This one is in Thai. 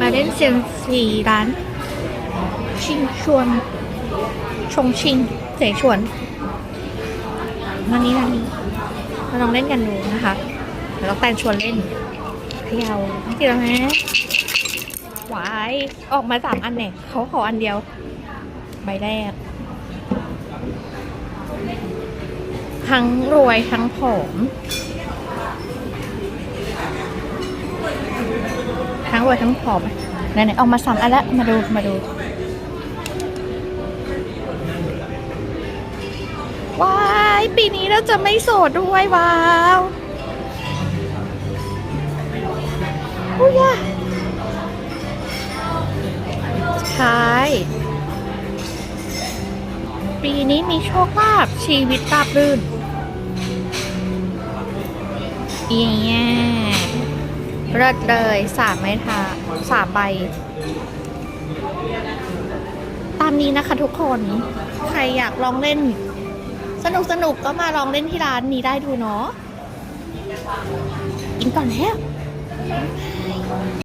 มาเล่นเซียมซีร้าน ชิงชวน ชงชิงเสฉวนนันนี้นันนี้มาลองเล่นกันดูนะคะเดี๋ยวเราแต่งชวนเล่นเขยาวไม่ติดแล้วนะหวายออกมาสามอันเนี่ยเขาขออันเดียว ใบแรก ทั้งรวยทั้งผอม ทั้ง รวยทั้งผอมไหนๆออกมาสามอันล้วมาดูมาดู ว้ายปีนี้เราจะไม่โสดด้วยว้าวอุ้ยใช่ปีนี้มีโชคลาภชีวิตราบรื่นเอีย เลิศเลยสามไม้ทาสามใบ ตามนี้นะคะทุกคน ใครอยากลองเล่น สนุกสนุกก็มาลองเล่นที่ร้านนี้ได้ดูเนาะกินก่อนแล้ว